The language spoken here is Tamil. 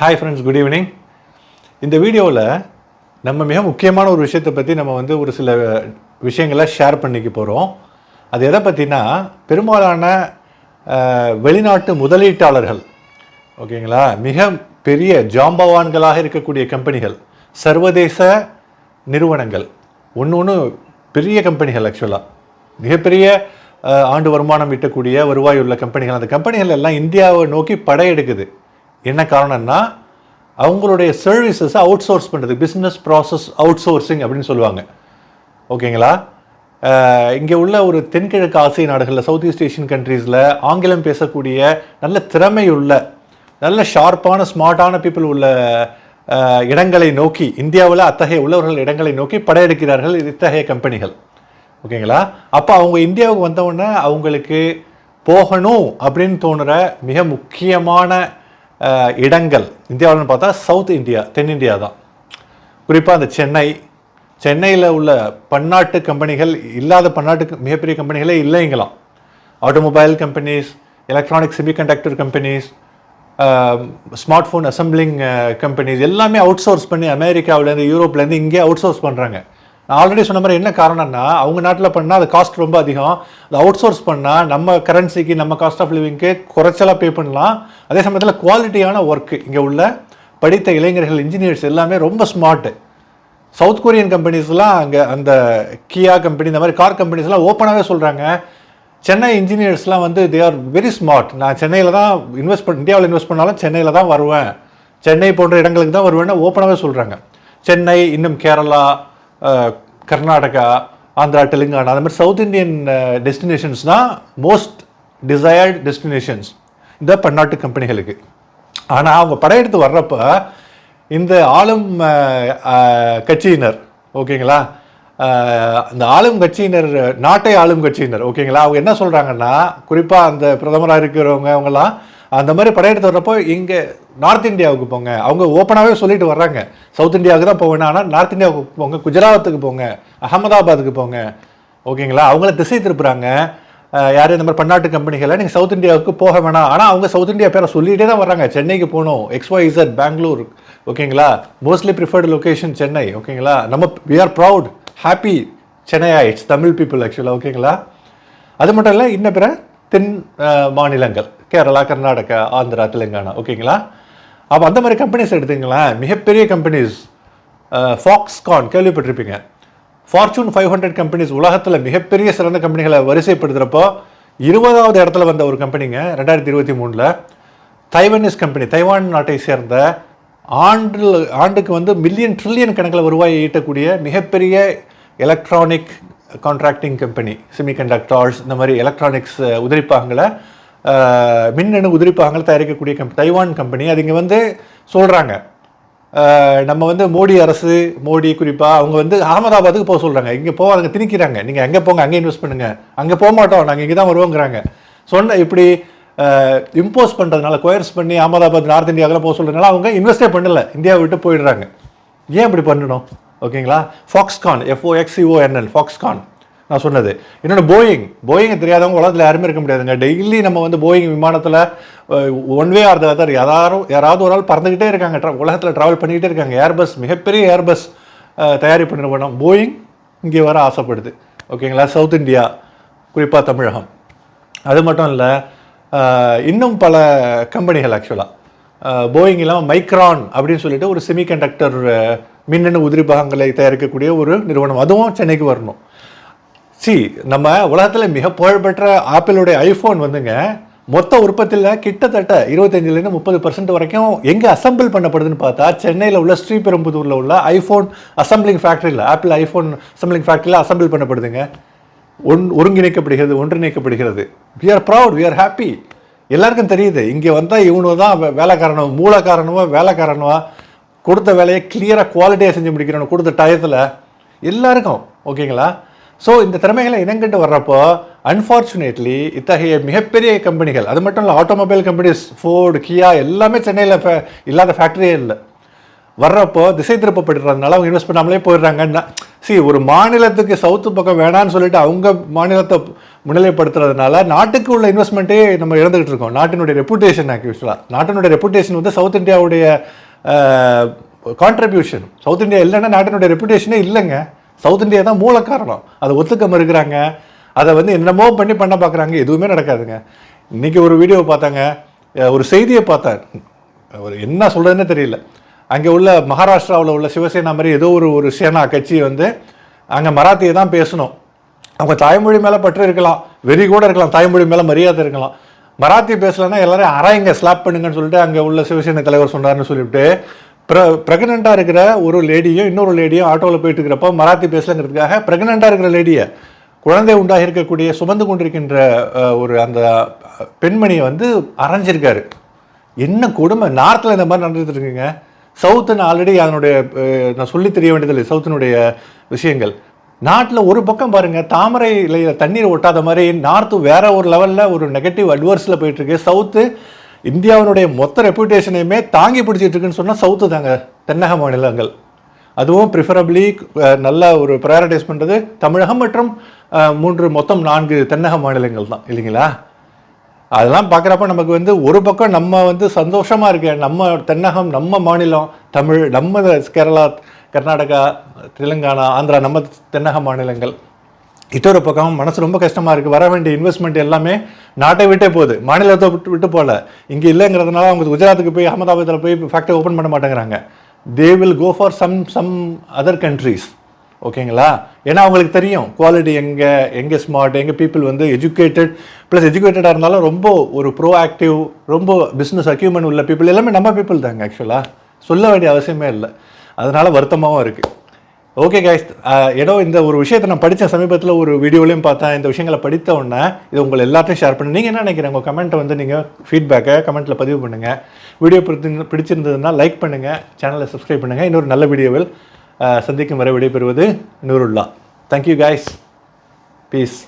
ஹாய் ஃப்ரெண்ட்ஸ் குட் ஈவினிங் இந்த வீடியோவில் நம்ம மிக முக்கியமான ஒரு விஷயத்தை பற்றி நம்ம வந்து ஒரு சில விஷயங்களை ஷேர் பண்ணிக்க போகிறோம் அது எதை பற்றினா பெரும்பாலான வெளிநாட்டு முதலீட்டாளர்கள் ஓகேங்களா? மிக பெரிய ஜாம்பவான்களாக இருக்கக்கூடிய கம்பெனிகள் சர்வதேச நிறுவனங்கள் ஒன்று ஒன்று பெரிய கம்பெனிகள் ஆக்சுவலாக மிகப்பெரிய ஆண்டு வருமானம் ஈட்டக்கூடிய வருவாய் உள்ள கம்பெனிகள். அந்த கம்பெனிகள் எல்லாம் இந்தியாவை நோக்கி படையெடுக்குது. என்ன காரணம்னா அவங்களுடைய சர்வீசஸை அவுட் சோர்ஸ் பண்ணுறது பிஸ்னஸ் ப்ராசஸ் அவுட் சோர்சிங் அப்படின்னு சொல்லுவாங்க. ஓகேங்களா? இங்கே உள்ள ஒரு தென்கிழக்கு ஆசிய நாடுகளில் சவுத் ஈஸ்ட் ஏஷியன் கண்ட்ரீஸில் ஆங்கிலம் பேசக்கூடிய நல்ல திறமையுள்ள நல்ல ஷார்ப்பான ஸ்மார்ட்டான பீப்புள் உள்ள இடங்களை நோக்கி இந்தியாவில் அத்தகைய உள்ளவர்கள் இடங்களை நோக்கி படையெடுக்கிறார்கள் இத்தகைய கம்பெனிகள் ஓகேங்களா? அப்போ அவங்க இந்தியாவுக்கு வந்தவுடனே அவங்களுக்கு போகணும் அப்படின்னு தோணுற மிக முக்கியமான இடங்கள். இந்தியாவில்னு பார்த்தா சவுத் இந்தியா தென்னிந்தியா தான். குறிப்பாக அந்த சென்னை. சென்னையில் உள்ள பன்னாட்டு கம்பெனிகள் இல்லாத பன்னாட்டு மிகப்பெரிய கம்பெனிகளே இல்லைங்களாம். Automobile companies electronic semiconductor companies smart phone assembling companies எல்லாமே அவுட் சோர்ஸ் பண்ணி அமெரிக்காவிலேருந்து யூரோப்லேருந்து இங்கே அவுட் சோர்ஸ் பண்ணுறாங்க நான் ஆல்ரெடி சொன்ன மாதிரி என்ன காரணம்னா அவங்க நாட்டில் பண்ணால் அது காஸ்ட் ரொம்ப அதிகம். அது அவுட் சோர்ஸ் பண்ணால் நம்ம கரன்சிக்கு நம்ம காஸ்ட் ஆஃப் லிவிங்க்கு குறைச்சலாக பே பண்ணலாம். அதே சமயத்தில் குவாலிட்டியான ஒர்க்கு இங்கே உள்ள படித்த இளைஞர்கள் இன்ஜினியர்ஸ் எல்லாமே ரொம்ப ஸ்மார்ட்டு சவுத் கொரியன் கம்பெனிஸ்லாம் அங்கே அந்த கியா கம்பெனி இந்த மாதிரி கார் கம்பெனிஸ்லாம் ஓப்பனாகவே சொல்கிறாங்க சென்னை இன்ஜினியர்ஸ்லாம் வந்து தே ஆர் வெரி ஸ்மார்ட் நான் சென்னையில் தான் இன்வெஸ்ட் பண்ண இந்தியாவில் இன்வெஸ்ட் பண்ணாலும் சென்னையில் தான் வருவேன். சென்னை போன்ற இடங்களுக்கு தான் வருவேன்னு ஓப்பனாகவே சொல்கிறாங்க சென்னை இன்னும் கேரளா கர்நாடகா ஆந்திரா தெலுங்கானா அந்த மாதிரி சவுத் இந்தியன் டெஸ்டினேஷன்ஸ் தான் மோஸ்ட் டிசையர்டு டெஸ்டினேஷன்ஸ் இந்த பன்னாட்டு கம்பெனிகளுக்கு. ஆனால் அவங்க படையெடுத்து வர்றப்போ இந்த ஆளும் கட்சியினர் ஓகேங்களா? இந்த அந்த ஆளும் கட்சியினர் நாட்டை ஆளும் கட்சியினர் ஓகேங்களா? அவங்க என்ன சொல்கிறாங்கன்னா குறிப்பாக அந்த பிரதமராக இருக்கிறவங்க அவங்கெல்லாம் அந்த மாதிரி படையெடுத்து வர்றப்போ இங்கே நார்த் இந்தியாவுக்கு போங்க. அவங்க ஓப்பனாகவே சொல்லிட்டு வர்றாங்க. சவுத் இந்தியாவுக்கு தான் போவேன். ஆனால் நார்த் இந்தியாவுக்கு போங்க. குஜராத்துக்கு போங்க. அகமதாபாத்துக்கு போங்க. ஓகேங்களா? அவங்கள திசை திருப்புறாங்க. யார்? இந்த மாதிரி பன்னாட்டு கம்பெனிகளை நீங்கள் சவுத் இந்தியாவுக்கு போக வேணாம். ஆனால் அவங்க சவுத் இந்தியா பேரை சொல்லிகிட்டே தான் வர்றாங்க. சென்னைக்கு போகணும். எக்ஸ்ஒய் பெங்களூர் ஓகேங்களா? Mostly preferred location Chennai. ஓகேங்களா? நம்ம we are proud happy Chennai ஆயிட்ஸ் Tamil people ஆக்சுவலாக ஓகேங்களா? அது மட்டும் இல்லை இன்ன பிற தென் மாநிலங்கள். கேரளா கர்நாடகா ஆந்திரா தெலுங்கானா. ஓகேங்களா? அப்போ அந்த மாதிரி கம்பெனிஸ் எடுத்தீங்களேன்? மிகப்பெரிய கம்பெனிஸ் ஃபாக்ஸ்கான் கேள்விப்பட்டிருப்பீங்க. ஃபார்ச்சூன் ஃபைவ் ஹண்ட்ரட் கம்பெனிஸ் உலகத்தில் மிகப்பெரிய சிறந்த கம்பெனிகளை வரிசைப்படுத்துகிறப்போ இருபதாவது இடத்துல வந்த ஒரு கம்பெனிங்க ரெண்டாயிரத்தி இருபத்தி மூணில் தைவனிஸ் கம்பெனி தைவான் நாட்டை சேர்ந்த ஆண்டு ஆண்டுக்கு வந்து மில்லியன் ட்ரில்லியன் கணக்கில் வருவாயை ஈட்டக்கூடிய மிகப்பெரிய எலக்ட்ரானிக் கான்ட்ராக்டிங் கம்பெனி செமிகண்டக்டர்ஸ் இந்த மாதிரி எலக்ட்ரானிக்ஸ் உதிரிப்பாகங்களை மின்னணு உதிரிப்பாகங்கள் தயாரிக்கக்கூடிய கம் தைவான் கம்பெனி அது இங்கே வந்து சொல்கிறாங்க நம்ம வந்து மோடி அரசு மோடி குறிப்பாக அவங்க வந்து அகமதாபாத்துக்கு போக சொல்கிறாங்க இங்கே போவாங்க திணிக்கிறாங்க. நீங்கள் அங்கே போங்க அங்கே இன்வெஸ்ட் பண்ணுங்கள் அங்கே போக மாட்டோம் நாங்கள் இங்கே தான் வருவோங்கிறாங்க. சொன்ன இப்படி இம்போஸ் பண்ணுறதுனால கொயர்ஸ் பண்ணி அகமதாபாத் நார்த் இந்தியாவில் போக சொல்கிறதுனால அவங்க இன்வெஸ்டே பண்ணல. இந்தியாவை விட்டு போயிடுறாங்க. ஏன் இப்படி பண்ணணும்? ஓகேங்களா? ஃபாக்ஸ்கான் எஃப்ஓஎக்ஸ்இஓஎன்எல் ஃபாக்ஸ்கான் நான் சொன்னது. இன்னொன்று போயிங் போயிங் தெரியாதவங்க உலகத்தில் யாருமே இருக்க முடியாதுங்க. டெய்லி நம்ம வந்து போயிங் விமானத்தில் ஒன் வே ஆர் அதர் யாரும் யாராவது ஒரு ஆள் பறந்துக்கிட்டே இருக்காங்க. Tra- உலகத்தில் ட்ராவல் பண்ணிக்கிட்டே இருக்காங்க. ஏர்பஸ் மிகப்பெரிய ஏர்பஸ் தயாரிப்பு நிறுவனம். போயிங் இங்கே வர ஆசைப்படுது. ஓகேங்களா? சவுத் இந்தியா குறிப்பாக தமிழகம். அது மட்டும் இல்லை இன்னும் பல கம்பெனிகள் ஆக்சுவலாக போயிங் இல்லாமல் மைக்ரான் அப்படின்னு சொல்லிட்டு ஒரு செமிகண்டக்டர் மின்னணு உதிரி பாகங்களை தயாரிக்கக்கூடிய ஒரு நிறுவனம். அதுவும் சென்னைக்கு வரணும். சி நம்ம உலகத்தில் மிக புகழ்பெற்ற ஆப்பிளுடைய ஐஃபோன் வந்துங்க மொத்த உற்பத்தியில் கிட்டத்தட்ட இருபத்தஞ்சிலேருந்து முப்பது பர்சன்ட் வரைக்கும் எங்கே அசம்பிள் பண்ணப்படுதுன்னு பார்த்தா சென்னையில் உள்ள ஸ்ரீபெரும்புதூரில் உள்ள ஐஃபோன் அசம்பிளிங் ஃபேக்ட்ரியில் ஆப்பிள் ஐஃபோன் அசம்பிளிங் ஃபேக்ட்ரியில் அசம்பிள் பண்ணப்படுதுங்க. ஒன் ஒருங்கிணைக்கப்படுகிறது ஒன்றிணைக்கப்படுகிறது. We are proud we are happy எல்லாருக்கும் தெரியுது இங்கே வந்தால் இவனு தான் வேலைக்காரனும் வேலைக்காரனோ மூலக்காரனோ வேலைக்காரனோ கொடுத்த வேலையை கிளியராக குவாலிட்டியாக செஞ்சு முடிக்கிறவனு கொடுத்த டயத்தில் எல்லாருக்கும் ஓகேங்களா ஸோ இந்த திறமைகளை இனங்கண்டு வர்றப்போ அன்ஃபார்ச்சுனேட்லி இத்தகைய மிகப்பெரிய கம்பெனிகள் அது மட்டும் இல்லை ஆட்டோமொபைல் கம்பெனிஸ் ஃபோர்டு கியா எல்லாமே சென்னையில் ஃபே இல்லாத ஃபேக்ட்ரியே இல்லை. வர்றப்போ திசை திருப்பப்படுறதுனால அவங்க இன்வெஸ்ட் பண்ணாமலே போயிடுறாங்கன்னா சி ஒரு மாநிலத்துக்கு சவுத்து பக்கம் வேணான்னு சொல்லிட்டு அவங்க மாநிலத்தை முன்னிலைப்படுத்துறதுனால நாட்டுக்கு உள்ள இன்வெஸ்ட்மெண்ட்டே நம்ம இழந்துகிட்டு இருக்கோம். நாட்டினுடைய ரெப்புடேஷன் ஆக்சுவலாக நாட்டினுடைய ரெப்புடேஷன் வந்து சவுத் இந்தியாவுடைய கான்ட்ரிபியூஷன் சவுத் இந்தியா இல்லைன்னா நாட்டினுடைய ரெப்புடேஷனே இல்லைங்க. சவுத் இந்தியா தான் மூல காரணம். அதை ஒத்துக்க மறுக்கிறாங்க. அதை வந்து என்னமோ பண்ணி பண்ண பார்க்குறாங்க. எதுவுமே நடக்காதுங்க. இன்னைக்கு ஒரு வீடியோ பார்த்தாங்க. ஒரு செய்தியை பார்த்தேன் ஒரு என்ன சொல்கிறதுனே தெரியல. அங்கே உள்ள மகாராஷ்டிராவில் உள்ள சிவசேனா மாதிரி ஏதோ ஒரு ஒரு சேனா கட்சி வந்து அங்கே மராத்தியை தான் பேசணும். அவங்க தாய்மொழி மேலே பற்று இருக்கலாம். வெறி கூட இருக்கலாம். தாய்மொழி மேலே மரியாதை இருக்கலாம். மராத்தி பேசலைன்னா எல்லாரும் அரைங்க ஸ்லாப் பண்ணுங்கன்னு சொல்லிட்டு அங்கே உள்ள சிவசேனை தலைவர் சொன்னார்னு சொல்லிவிட்டு ப்ர ப்ரெக்னெண்ட்டாக இருக்கிற ஒரு லேடியும் இன்னொரு லேடியும் ஆட்டோவில் போயிட்டு இருக்கிறப்ப மராத்தி பேசலங்கிறதுக்காக ப்ரெக்னெண்ட்டாக இருக்கிற லேடியை குழந்தை உண்டாகி இருக்கக்கூடிய சுமந்து கொண்டிருக்கின்ற ஒரு அந்த பெண்மணியை வந்து அரைஞ்சிருக்காரு. என்ன கொடுமை? நார்த்தில் இந்த மாதிரி நடந்துட்டு இருக்குங்க. சவுத்துன்னு ஆல்ரெடி அதனுடைய நான் சொல்லி தெரிய வேண்டியதில்லை சவுத்தினுடைய விஷயங்கள். நாட்டில் ஒரு பக்கம் பாருங்கள் தாமரை இலையில் தண்ணீர் ஒட்டாத மாதிரி நார்த்து வேற ஒரு லெவலில் ஒரு நெகட்டிவ் அட்வர்ஸில் போயிட்டுருக்கு. சவுத்து இந்தியாவினுடைய மொத்த ரெப்புடேஷனையுமே தாங்கி பிடிச்சிட்டு இருக்குன்னு சொன்னால் சவுத்து தாங்க. தென்னக மாநிலங்கள். அதுவும் ப்ரிஃபரபிளி நல்ல ஒரு ப்ரையாரிட்டைஸ் பண்ணுறது தமிழகம் மற்றும் மூன்று மொத்தம் நான்கு தென்னக மாநிலங்கள் தான். இல்லைங்களா? அதெல்லாம் பார்க்குறப்ப நமக்கு வந்து ஒரு பக்கம் நம்ம வந்து சந்தோஷமாக இருக்கு நம்ம தென்னகம் நம்ம மாநிலம் தமிழ் நம்ம கேரளா கர்நாடகா தெலுங்கானா ஆந்திரா நம்ம தென்னக மாநிலங்கள். இன்னொரு பக்கம் மனசு ரொம்ப கஷ்டமாக இருக்குது வர வேண்டிய இன்வெஸ்ட்மெண்ட் எல்லாமே நாட்டை விட்டே போகுது. மாநிலத்தை விட்டு விட்டு போகல. இங்கே இல்லைங்கிறதுனால அவங்க குஜராத்துக்கு போய் அகமதாபாத்தில் போய் ஃபேக்டரி ஓப்பன் பண்ண மாட்டேங்கிறாங்க. They will go for some some other countries ஓகேங்களா? ஏன்னா அவங்களுக்கு தெரியும் குவாலிட்டி எங்கே எங்கே ஸ்மார்ட் எங்கே பீப்புள் வந்து எஜுகேட்டட் ப்ளஸ் எஜுகேட்டடாக இருந்தாலும் ரொம்ப ஒரு ப்ரோ ஆக்டிவ் ரொம்ப பிஸ்னஸ் அக்யூமெண்ட் உள்ள பீப்புள் எல்லாமே நம்ம பீப்புள் தாங்க ஆக்சுவலாக சொல்ல வேண்டிய அவசியமே இல்லை. அதனால் வருத்தமாகவும் இருக்குது ஓகே கைஸ் ஏதோ இந்த ஒரு விஷயத்தை நான் படித்த சமீபத்தில் ஒரு வீடியோலையும் பார்த்தேன். இந்த விஷயங்களை படித்த உடனே இது உங்களை எல்லாத்தையும் ஷேர் பண்ணி. நீங்கள் என்ன நினைக்கிறீங்க? உங்கள் கமெண்ட்டை வந்து நீங்கள் ஃபீட்பேக்கை கமெண்ட்டில் பதிவு பண்ணுங்கள் வீடியோ பிடி பிடிச்சிருந்ததுன்னா லைக் பண்ணுங்கள் சேனலை சப்ஸ்கிரைப் பண்ணுங்கள் இன்னொரு நல்ல வீடியோவில் சந்திக்கும் வரை விடைபெறுவது நூருல்லா. Thank you guys piece